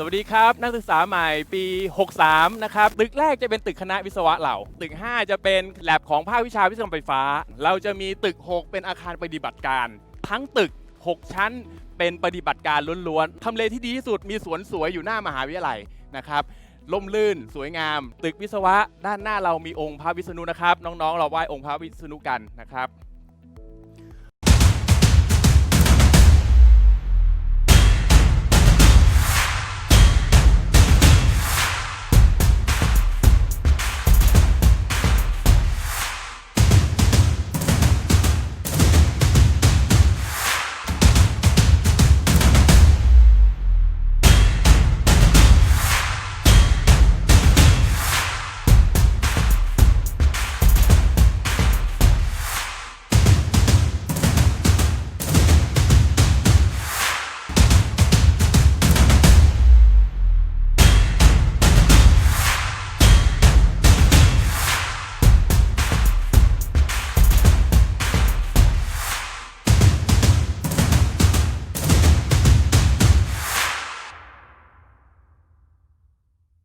สวัสดีครับนักศึกษาใหม่ปี 63 นะครับตึกแรกจะเป็นตึกคณะวิศวะเหล่า ตึก 5 จะเป็นแลบของภาควิชาวิศวกรรมไฟฟ้า เราจะมีตึก 6 เป็นอาคารปฏิบัติการ ทั้งตึก 6 ชั้นเป็นปฏิบัติการล้วนๆทำเลที่ดีที่สุดมีสวนสวยอยู่หน้ามหาวิทยาลัยนะครับล่มลื่นสวยงาม ตึกวิศวะ ด้านหน้าเรามีองค์พระวิษณุนะครับ น้องๆ เราไหว้องค์พระวิษณุกันนะครับ